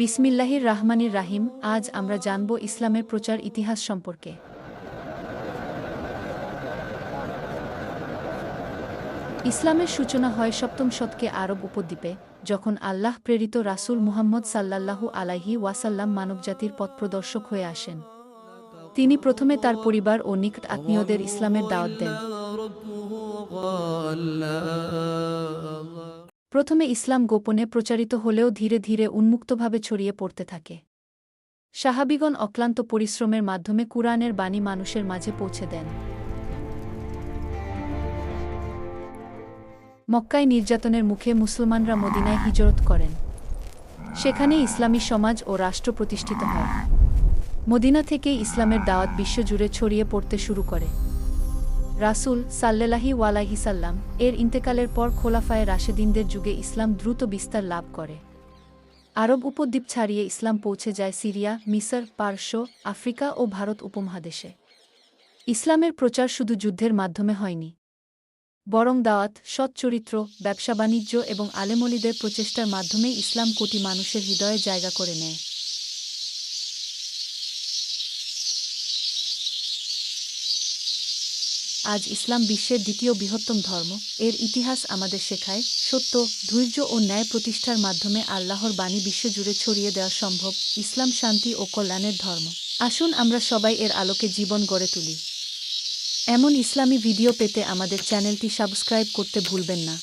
বিসমিল্লাহির রাহমানির রাহিম, আজ আমরা জানব ইসলামের প্রচার ইতিহাস সম্পর্কে। ইসলামের সূচনা হয় সপ্তম শতকে আরব উপদ্বীপে, যখন আল্লাহ প্রেরিত রাসূল মুহাম্মদ সাল্লাল্লাহু আলাইহি ওয়াসাল্লাম মানবজাতির পথপ্রদর্শক হয়ে আসেন। তিনি প্রথমে তার পরিবার ও নিকট আত্মীয়দের ইসলামের দাওয়াত দেন। প্রথমে ইসলাম গোপনে প্রচারিত হলেও ধীরে ধীরে উন্মুক্তভাবে ছড়িয়ে পড়তে থাকে। সাহাবিগণ অক্লান্ত পরিশ্রমের মাধ্যমে কুরআনের বাণী মানুষের মাঝে পৌঁছে দেন। মক্কায় নির্যাতনের মুখে মুসলমানরা মদিনায় হিজরত করেন। সেখানে ইসলামী সমাজ ও রাষ্ট্র প্রতিষ্ঠিত হয়। মদিনা থেকে ইসলামের দাওয়াত বিশ্বজুড়ে ছড়িয়ে পড়তে শুরু করে। রাসূল সাল্লেলাহি ওয়ালাহিসাল্লাম এর ইন্তেকালের পর খোলাফায়ে রাশেদিনদের যুগে ইসলাম দ্রুত বিস্তার লাভ করে। আরব উপদ্বীপ ছাড়িয়ে ইসলাম পৌঁছে যায় সিরিয়া, মিসর, পার্শ্ব, আফ্রিকা ও ভারত উপমহাদেশে। ইসলামের প্রচার শুধু যুদ্ধের মাধ্যমে হয়নি। বরং দাওয়াত, সৎ চরিত্র, ব্যবসা বাণিজ্য এবং আলেমলিদের প্রচেষ্টার মাধ্যমে ইসলাম কোটি মানুষের হৃদয়ে জায়গা করে নেয়। আজ ইসলাম বিশ্বের দ্বিতীয় বৃহত্তম ধর্ম। এর ইতিহাস আমাদের শেখায়, সত্য, ধৈর্য ও ন্যায় প্রতিষ্ঠার মাধ্যমে আল্লাহর বাণী বিশ্বজুড়ে ছড়িয়ে দেওয়া সম্ভব ইসলাম শান্তি ও কল্যাণের ধর্ম। আসুন আমরা সবাই এর আলোকে জীবন গড়ে তুলি। এমন ইসলামী ভিডিও পেতে আমাদের চ্যানেলটি সাবস্ক্রাইব করতে ভুলবেন না।